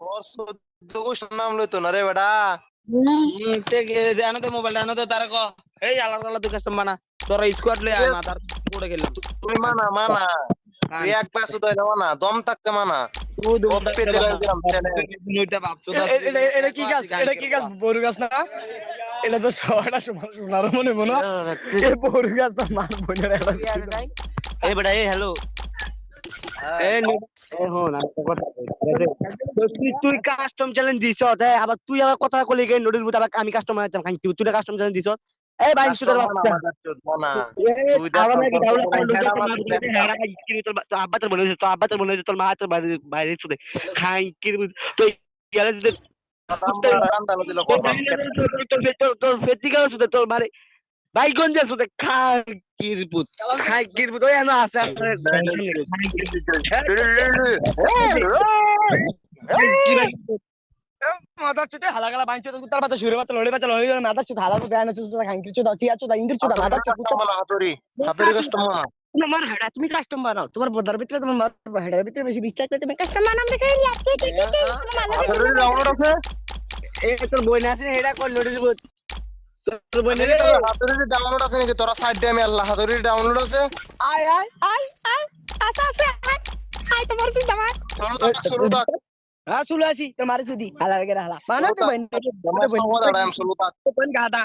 তোর আনো তো তো ক এই আলাদা আলাদা কাস্টম বানা তোরা স্কোয়াড লই তুই মানা মানা তুই এক এটা এটা কি গাছ কি গাছ বড় গাছ না এটা তো সমান সোনার তো হ্যালো নি- এই হন একটা কথা তুই তুই কাস্টম চ্যালেঞ্জ দিছ আবার তুই আবার কথা কলি গে নোটিস বুঝ আবার আমি কাস্টম আইতাম খাই তুই কাস্টম চ্যালেঞ্জ দিছ এই বাইক সুদের বাচ্চা মানা তুই আব্বা তোর মনে তোর আব্বা তোর মনে তোর মা তোর বাইরে বাইরে সুদে খাই কি রে বুঝ, তো গেলে যদি তোর ফেটিকাল সুদে তোর বাইগঞ্জে পুত পুত আছে আপনার টেনশন নেই। মাথা চুটে হালাগালা বাইঞ্চে তো কুত্তার লড়ে লড়ে মাথা চুট হালা চুট ইন্দ্র চুট মাথা চুট কুত্তা হাতুরি হাতুরি কষ্ট তোমার হেডা তুমি কাস্টম বানাও তোমার বদার ভিতরে তোমার মার হেডার ভিতরে বেশি বিশ্বাস করে তুমি দেখে কি কি ডাউনলোড আছে? এই তোর বই না আছে হেডা কর নোটিস ডাউনলোড আছে নাকি? তোরা সাইড আমি আল্লাহ হাতুরি ডাউনলোড আছে। আয় আয় আয় আয়। আসা আসা আয়। তোমার সুদ আমার চলো তো চলো তো। হ্যাঁ শুলো আসি। তোমার সুদি হালা গেরা হালা। বানা তো। বইন আমার সঙ্গ চলো গাদা